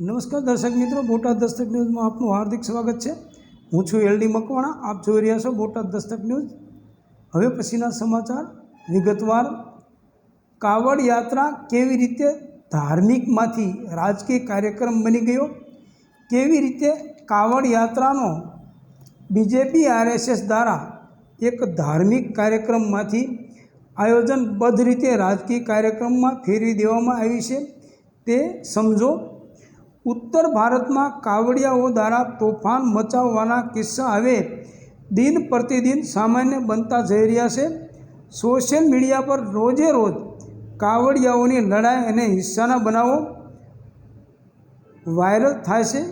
નમસ્કાર દર્શક મિત્રો, બોટાદ દસ્તક ન્યૂઝમાં આપનું હાર્દિક સ્વાગત છે. હું છું એલડી મકવાણા, આપ જોઈ રહ્યા છો બોટાદ દસ્તક ન્યૂઝ. હવે પછીના સમાચાર. વિગતવાર, કાવડ યાત્રા કેવી રીતે ધાર્મિકમાંથી રાજકીય કાર્યક્રમ બની ગયો? કેવી રીતે કાવડ યાત્રાનો બીજેપી આરએસએસ દ્વારા એક ધાર્મિક કાર્યક્રમમાંથી આયોજનબદ્ધ રીતે રાજકીય કાર્યક્રમમાં ફેરવી દેવામાં આવી છે? તે સમજો. ઉત્તર ભારતમાં કાવડિયાઓ દ્વારા તોફાન મચાવવાના કિસ્સા હવે દિન પ્રતિદિન સામાન્ય બનતા જઈ રહ્યા છે. સોશિયલ મીડિયા પર રોજે રોજ કાવડિયાઓની લડાઈ અને હિસ્સાના બનાવો વાયરલ થાય છે.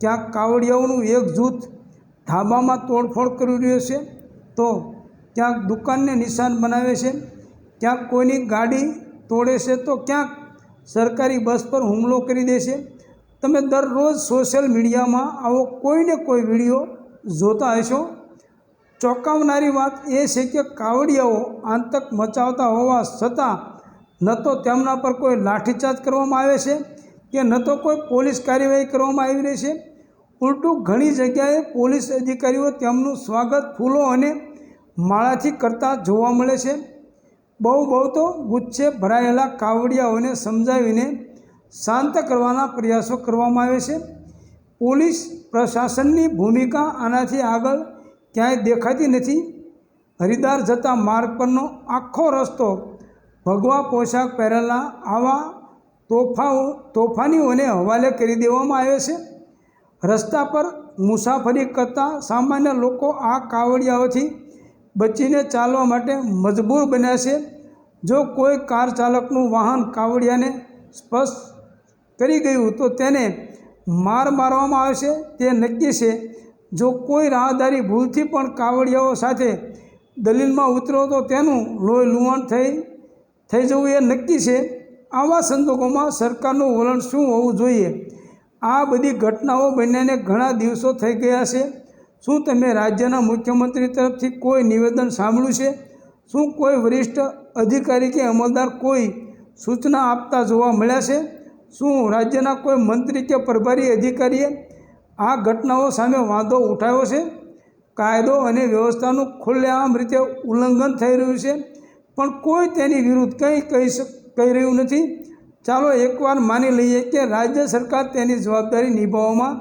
ક્યાંક કાવડિયાઓનું એક જૂથ ઢાબામાં તોડફોડ કરી રહ્યું છે તો ક્યાંક દુકાનને નિશાન બનાવે છે. ક્યાંક કોઈની ગાડી તોડે છે તો ક્યાંક સરકારી બસ પર હુમલો કરી દે છે. તમે દરરોજ સોશિયલ મીડિયામાં આવો કોઈને કોઈ વીડિયો જોતા હશો? ચોંકાવનારી વાત એ છે કે કાવડિયાઓ આતંક મચાવતા હોવા છતાં ન તો તેમના પર કોઈ લાઠીચાર્જ કરવામાં આવે છે કે ન તો કોઈ પોલીસ કાર્યવાહી કરવામાં આવી રહી છે? ઉલટું ઘણી જગ્યાએ પોલીસ અધિકારીઓ તેમનું સ્વાગત ફૂલો અને માળાથી કરતા જોવા મળે છે. બહુ બહુ તો ગુચ્છે ભરાયેલા કાવડિયાઓને સમજાવીને શાંત કરવાના પ્રયાસો કરવામાં આવે છે. પોલીસ પ્રશાસનની ભૂમિકા આનાથી આગળ ક્યાંય દેખાતી નથી. હરિદ્વાર જતા માર્ગ પરનો આખો રસ્તો ભગવા પોશાક પહેરેલા આવા તોફાઓ, તોફાનીઓને હવાલે કરી દેવામાં આવે છે. રસ્તા પર મુસાફરી કરતા સામાન્ય લોકો આ કાવડિયાઓથી બચીને ચાલવા માટે મજબૂર બન્યા છે. જો કોઈ કાર ચાલકનું વાહન કાવડિયાને સ્પર્શ કરી ગયું તો તેને માર મારવામાં આવશે તે નક્કી છે. જો કોઈ રાહદારી ભૂલથી પણ કાવડિયાઓ સાથે દલીલમાં ઉતરો તો તેનું લોહી લુવાણ થઈ થઈ જવું એ નક્કી છે. આવા સંજોગોમાં સરકારનું વલણ શું હોવું જોઈએ? આ બધી ઘટનાઓ બન્યાને ઘણા દિવસો થઈ ગયા છે. શું તમે રાજ્યના મુખ્યમંત્રી તરફથી કોઈ નિવેદન સાંભળ્યું છે? શું કોઈ વરિષ્ઠ અધિકારી કે અમલદાર કોઈ સૂચના આપતા જોવા મળ્યા છે? શું રાજ્યના કોઈ મંત્રી કે પ્રભારી અધિકારીએ આ ઘટનાઓ સામે વાંધો ઉઠાવ્યો છે? કાયદો અને વ્યવસ્થાનું ખુલ્લેઆમ રીતે ઉલ્લંઘન થઈ રહ્યું છે, પણ કોઈ તેની વિરુદ્ધ કંઈ કહી કહી રહ્યું નથી. ચાલો એકવાર માની લઈએ કે રાજ્ય સરકાર તેની જવાબદારી નિભાવવામાં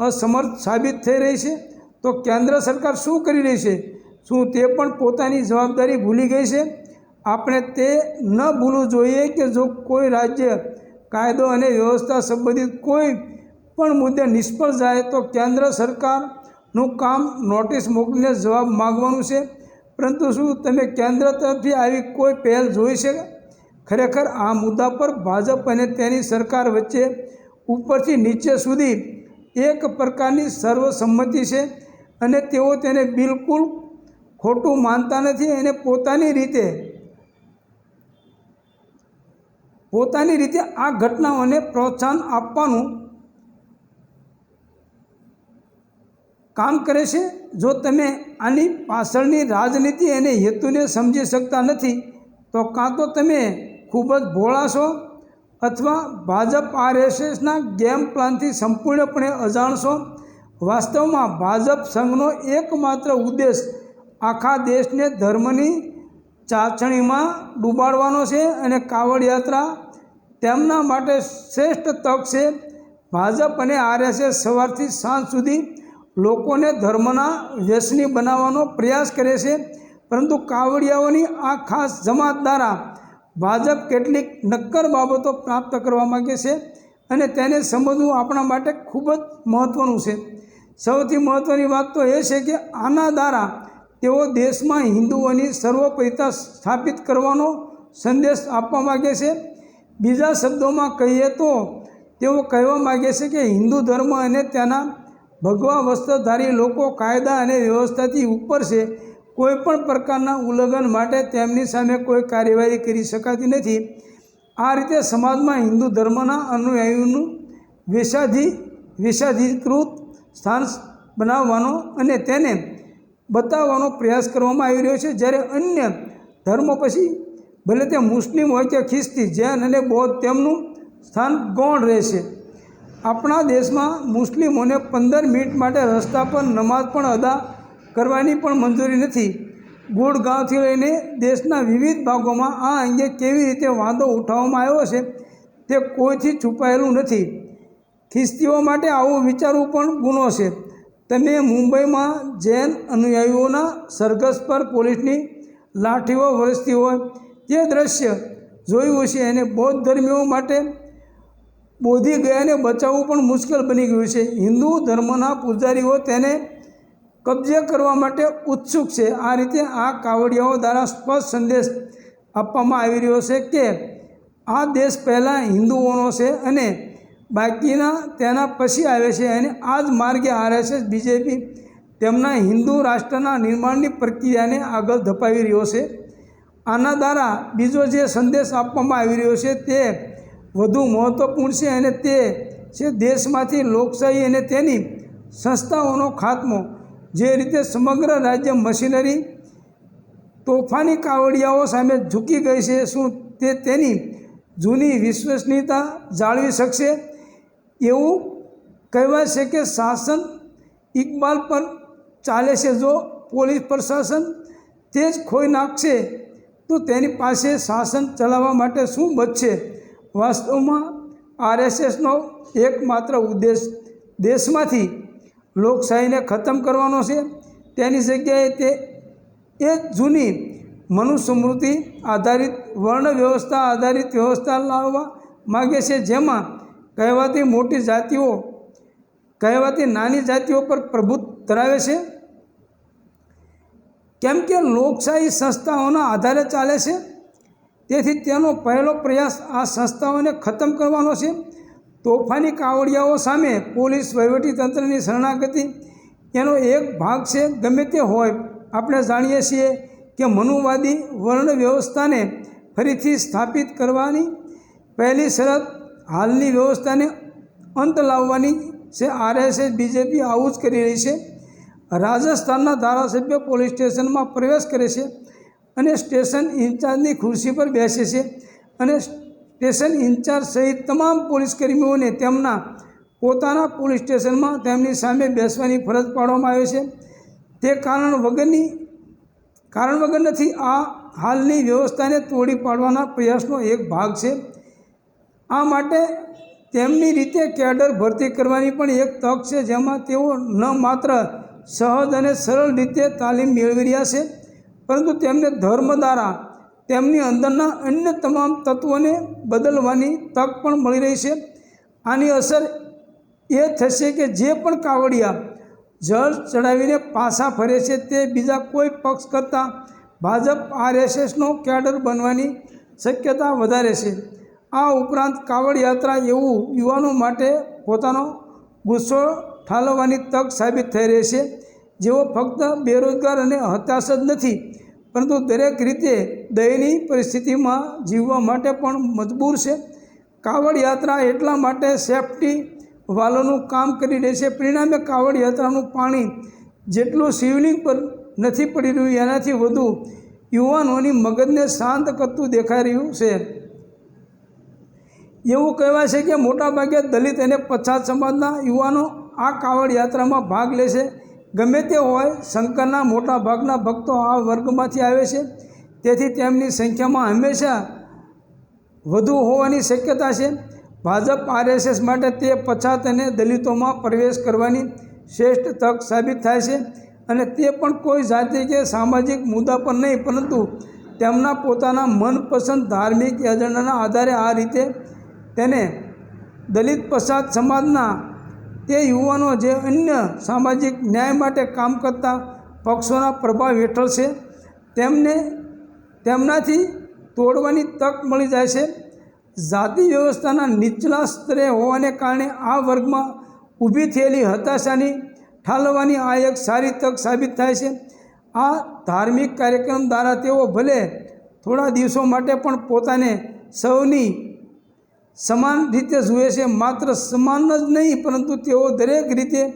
અસમર્થ સાબિત થઈ રહી છે. તો કેન્દ્ર સરકાર શું કરી રહી છે? શું તે પણ પોતાની જવાબદારી ભૂલી ગઈ છે? આપણે તે ન ભૂલવું જોઈએ કે જો કોઈ રાજ્ય કાયદો અને વ્યવસ્થા સંબંધિત કોઈ પણ મુદ્દે નિષ્ફળ જાય તો કેન્દ્ર સરકારનું કામ નોટિસ મોકલીને જવાબ માગવાનું છે. પરંતુ શું તમે કેન્દ્ર તરફથી આવી કોઈ પહેલ જોઈ છે? ખરેખર આ મુદ્દા પર ભાજપ અને તેની સરકાર વચ્ચે ઉપરથી નીચે સુધી એક પ્રકારની સર્વસંમતિ છે અને તેઓ તેને બિલકુલ ખોટું માનતા નથી. અને પોતાની રીતે પોતાની રીતે આ ઘટનાઓને પ્રોત્સાહન આપવાનું કામ કરે છે. જો તમે આની પાછળની રાજનીતિ અને હેતુને સમજી શકતા નથી, તો કાં તો તમે ખૂબ જ ભોળા છો અથવા ભાજપ આરએસએસના ગેમ પ્લાનથી સંપૂર્ણપણે અજાણ છો. વાસ્તવમાં ભાજપ સંઘનો એકમાત્ર ઉદ્દેશ આખા દેશને ધર્મની ચાચણીમાં ડૂબાડવાનો છે અને કાવડ યાત્રા તેમના માટે શ્રેષ્ઠ તક છે. ભાજપ અને આરએસએસ સવારથી સાંજ સુધી લોકોને ધર્મના વ્યસની બનાવવાનો પ્રયાસ કરે છે. પરંતુ કાવડિયાઓની આ ખાસ જમાત દ્વારા ભાજપ કેટલીક નક્કર બાબતો પ્રાપ્ત કરવા માગે છે અને તેને સમજવું આપણા માટે ખૂબ જ મહત્ત્વનું છે. સૌથી મહત્ત્વની વાત તો એ છે કે આના દ્વારા તેઓ દેશમાં હિન્દુઓની સર્વોપરિતા સ્થાપિત કરવાનો સંદેશ આપવા માગે છે. બીજા શબ્દોમાં કહીએ તો, તેઓ કહેવા માગે છે કે હિન્દુ ધર્મ અને તેના ભગવા વસ્ત્રધારી લોકો કાયદા અને વ્યવસ્થાથી ઉપર છે. કોઈ પણ પ્રકારના ઉલ્લંઘન માટે તેમની સામે કોઈ કાર્યવાહી કરી શકાતી નથી. આ રીતે સમાજમાં હિન્દુ ધર્મના અનુયાયીઓનું વિષાધી વિષાધીકૃત સ્થાન બનાવવાનો અને તેને બતાવવાનો પ્રયાસ કરવામાં આવી રહ્યો છે. જ્યારે અન્ય ધર્મો પછી ભલે તે મુસ્લિમ હોય કે ખ્રિસ્તી, જૈન અને બૌદ્ધ તેમનું સ્થાન ગૌણ રહેશે. આપણા દેશમાં મુસ્લિમોને પંદર મિનિટ માટે રસ્તા પર નમાઝ પણ અદા કરવાની પણ મંજૂરી નથી. ગુડગાંવથી લઈને દેશના વિવિધ ભાગોમાં આ અંગે કેવી રીતે વાંધો ઉઠાવવામાં આવ્યો છે તે કોઈથી છુપાયેલું નથી. ખ્રિસ્તીઓ માટે આવું વિચારવું પણ ગુનો છે. તમે મુંબઈમાં જૈન અનુયાયીઓના સરઘસ પર પોલીસની લાઠીઓ વરસતી હોય તે દ્રશ્ય જોયું છે અને બૌદ્ધ ધર્મીઓ માટે બોધી ગયાને બચાવવું પણ મુશ્કેલ બની ગયું છે. હિન્દુ ધર્મના પૂજારીઓ તેને કબજે કરવા માટે ઉત્સુક છે. આ રીતે આ કાવડિયાઓ દ્વારા સ્પષ્ટ સંદેશ આપવામાં આવી રહ્યો છે કે આ દેશ પહેલાં હિન્દુઓનો છે અને બાકીના તેના પછી આવે છે અને આ જ માર્ગે આરએસએસ બીજેપી. તેમના હિન્દુ રાષ્ટ્રના નિર્માણની પ્રક્રિયાને આગળ ધપાવી રહ્યો છે. આના દ્વારા બીજો જે સંદેશ આપવામાં આવી રહ્યો છે તે વધુ મહત્ત્વપૂર્ણ છે અને તે છે દેશમાંથી લોકશાહી અને તેની સંસ્થાઓનો ખાત્મો. જે રીતે સમગ્ર રાજ્ય મશીનરી તોફાની કાવડિયાઓ સામે ઝૂકી ગઈ છે, શું તે તેની જૂની વિશ્વસનીયતા જાળવી શકશે? એવું કહેવાય છે કે શાસન ઇકબાલ પર ચાલે છે. જો પોલીસ પ્રશાસન તે જ ખોઈ નાખશે, તો તેની પાસે શાસન ચલાવવા માટે શું બચશે? વાસ્તવમાં આરએસએસનો એકમાત્ર ઉદ્દેશ દેશમાંથી લોકશાહીને ખતમ કરવાનો છે. તેની જગ્યાએ તે એ જૂની મનુસ્મૃતિ આધારિત વર્ણ વ્યવસ્થા, આધારિત વ્યવસ્થા લાવવા માગે છે, જેમાં કહેવાતી મોટી જાતિઓ, કહેવાતી નાની જાતિઓ પર પ્રભુત્વ ધરાવે છે? કેમ કે લોકશાહી સંસ્થાઓના આધારે ચાલે છે? તેથી તેનો પહેલો પ્રયાસ આ સંસ્થાઓને ખતમ કરવાનો છે. તોફાની કાવડિયાઓ સામે પોલીસ વહીવટીતંત્રની શરણાગતિ એનો એક ભાગ છે. ગમે તે હોય, આપણે જાણીએ છીએ કે મનુવાદી વર્ણ વ્યવસ્થાને ફરીથી સ્થાપિત કરવાની પહેલી શરત હાલની વ્યવસ્થાને અંત લાવવાની છે. આરએસએસ, બીજેપી આવું જ કરી રહી છે. રાજસ્થાનના ધારાસભ્ય પોલીસ સ્ટેશનમાં પ્રવેશ કરે છે અને સ્ટેશન ઇન્ચાર્જની ખુરશી પર બેસે છે અને સ્ટેશન ઇન્ચાર્જ સહિત તમામ પોલીસ કર્મીઓને તેમના પોતાના પોલીસ સ્ટેશનમાં તેમની સામે બેસવાની ફરજ પાડવામાં આવે છે. તે કારણ વગરની, કારણ વગર નથી, આ હાલની વ્યવસ્થાને તોડી પાડવાના પ્રયાસનો એક ભાગ છે. આ માટે તેમની રીતે કેડર ભરતી કરવાની પણ એક તક છે, જેમાં તેઓ ન માત્ર સહજ અને સરળ રીતે તાલીમ મેળવી રહ્યા છે, પરંતુ તેમને ધર્મ દ્વારા તેમની અંદરના અન્ય તમામ તત્વોને બદલવાની તક પણ મળી રહી છે. આની અસર એ થશે કે જે પણ કાવડિયા જળ ચડાવીને પાછા ફરે છે, તે બીજા કોઈ પક્ષ કરતાં ભાજપ, આરએસએસનો કેડર બનવાની શક્યતા વધારે છે. આ ઉપરાંત કાવડ યાત્રા એવું યુવાનો માટે પોતાનો ગુસ્સો ઠાલવવાની તક સાબિત થઈ રહેશે જેઓ ફક્ત બેરોજગાર અને હતાશ જ નથી, પરંતુ દરેક રીતે દયનીય પરિસ્થિતિમાં જીવવા માટે પણ મજબૂર છે. કાવડ યાત્રા એટલા માટે સેફટી વાલોનું કામ કરી રહી છે. પરિણામે કાવડ યાત્રાનું પાણી જેટલું શિવલિંગ પર નથી પડી રહ્યું, એનાથી વધુ યુવાનોની મગજને શાંત કરતું દેખાઈ રહ્યું છે. એવું કહેવાય છે કે મોટાભાગે દલિત અને પછાત સમાજના યુવાનો આ કાવડ યાત્રામાં ભાગ લે છે. ગમે તે હોય, શંકરના મોટા ભાગના ભક્તો આ વર્ગમાંથી આવે છે. તેથી તેમની સંખ્યામાં હંમેશા વધુ હોવાની શક્યતા છે. ભાજપ, આરએસએસ માટે તે પછાત અને દલિતોમાં પ્રવેશ કરવાની શ્રેષ્ઠ તક સાબિત થાય છે અને તે પણ કોઈ જાતિ કે સામાજિક મુદ્દા પર નહીં, પરંતુ તેમના પોતાના મનપસંદ ધાર્મિક એજન્ડાના આધારે આ રીતે તેને દલિત પછાત સમાજના તે યુવાનો જે અન્ય સામાજિક ન્યાય માટે કામ કરતા પક્ષોના પ્રભાવ હેઠળ છે, તેમને તેમનાથી તોડવાની તક મળી જાય છે. જાતિ વ્યવસ્થાના નીચલા સ્તરે હોવાને કારણે આ વર્ગમાં ઊભી થયેલી હતાશાની ઠાલવવાની આ એક સારી તક સાબિત થાય છે. આ ધાર્મિક કાર્યક્રમ દ્વારા તેઓ ભલે થોડા દિવસો માટે પણ પોતાને સૌની સમાન રીતે જુએ છે, માત્ર સમાન જ નહીં, પરંતુ તેઓ દરેક રીતે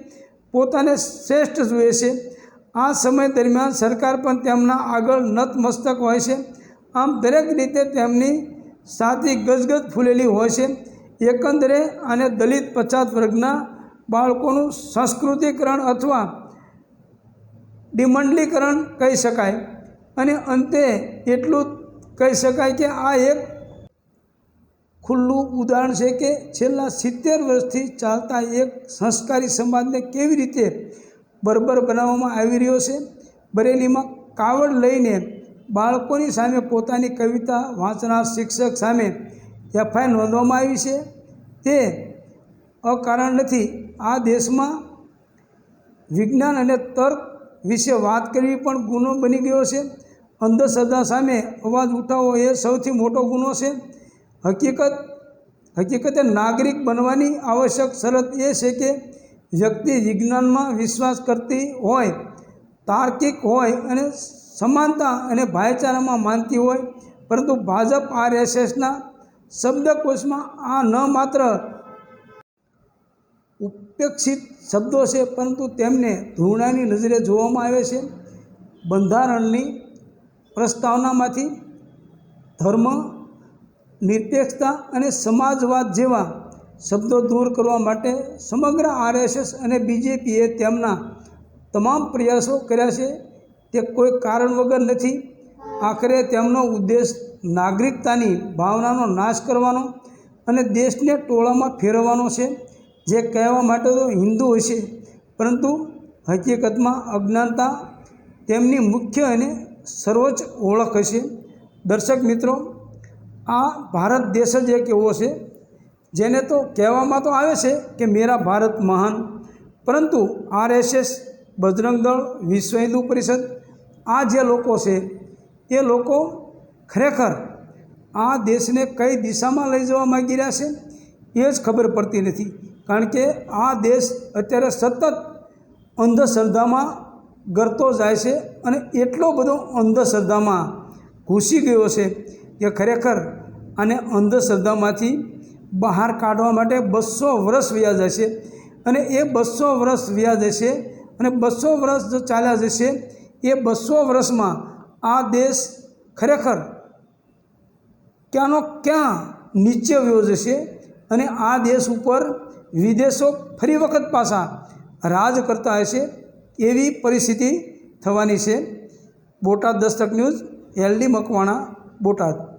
પોતાને શ્રેષ્ઠ જુએ છે. આ સમય દરમિયાન સરકાર પણ તેમના આગળ નતમસ્તક હોય છે. આમ દરેક રીતે તેમની સાથી ગજગજ ફૂલેલી હોય છે. એકંદરે આને દલિત પછાત વર્ગના બાળકોનું સંસ્કૃતિકરણ અથવા ડિમંડલીકરણ કહી શકાય. અને અંતે એટલું કહી શકાય કે આ એક ખુલ્લું ઉદાહરણ છે કે છેલ્લા સિત્તેર વર્ષથી ચાલતા એક સંસ્કારી સમાજને કેવી રીતે બરબર બનાવવામાં આવી રહ્યો છે? બરેલીમાં કાવડ લઈને બાળકોની સામે પોતાની કવિતા વાંચનાર શિક્ષક સામે એફઆઈઆર નોંધવામાં આવી છે. તે અકારણ નથી. આ દેશમાં વિજ્ઞાન અને તર્ક વિશે વાત કરવી પણ ગુનો બની ગયો છે. અંધશ્રદ્ધા સામે અવાજ ઉઠાવવો એ સૌથી મોટો ગુનો છે. હકીકત, હકીકતે નાગરિક બનવાની આવશ્યક શરત એ છે કે વ્યક્તિ વિજ્ઞાનમાં વિશ્વાસ કરતી હોય, તાર્કિક હોય અને સમાનતા અને ભાઈચારામાં માનતી હોય, પરંતુ ભાજપ આરએસએસના શબ્દકોશમાં આ ન માત્ર ઉપેક્ષિત શબ્દો છે, પરંતુ તેમને ધૂણાની નજરે જોવામાં આવે છે. બંધારણની પ્રસ્તાવનામાંથી ધર્મ નિરપેક્ષતા અને સમાજવાદ જેવા શબ્દો દૂર કરવા માટે સમગ્ર આરએસએસ અને બીજેપીએ તેમના તમામ પ્રયાસો કર્યા છે. તે કોઈ કારણ વગર નથી. આખરે તેમનો ઉદ્દેશ નાગરિકતાની ભાવનાનો નાશ કરવાનો અને દેશને ટોળામાં ફેરવવાનો છે. જે કહેવા માટે તો હિન્દુ હશે પરંતુ હકીકતમાં અજ્ઞાનતા તેમની મુખ્ય અને સર્વોચ્ચ ઓળખ હશે. દર્શક મિત્રો આ ભારત દેશ જ એક એવો છે, જેને તો કહેવામાં તો આવે છે કે મેરા ભારત મહાન. પરંતુ આરએસએસ, બજરંગ દળ, વિશ્વ હિન્દુ પરિષદ, આ જે લોકો છે, એ લોકો ખરેખર આ દેશને કઈ દિશામાં લઈ જવા માગી રહ્યા છે, એ જ ખબર પડતી નથી. કારણ કે આ દેશ અત્યારે સતત અંધશ્રદ્ધામાં ગરતો જાય છે અને એટલો બધો અંધશ્રદ્ધામાં ઘૂસી ગયો છે કે ખરેખર આને અંધશ્રદ્ધામાંથી બહાર કાઢવા માટે બસો વર્ષ વ્યાજ હશે. અને એ બસો વર્ષ વ્યાજ હશે અને બસો વર્ષ જો ચાલ્યા જશે, એ બસો વર્ષમાં આ દેશ ખરેખર ક્યાંનો ક્યાં નીચે વ્યો જશે અને આ દેશ ઉપર વિદેશો ફરી વખત પાછા રાજ કરતા હશે એવી પરિસ્થિતિ થવાની છે. Botad Dastak news LD Makwana. Botad.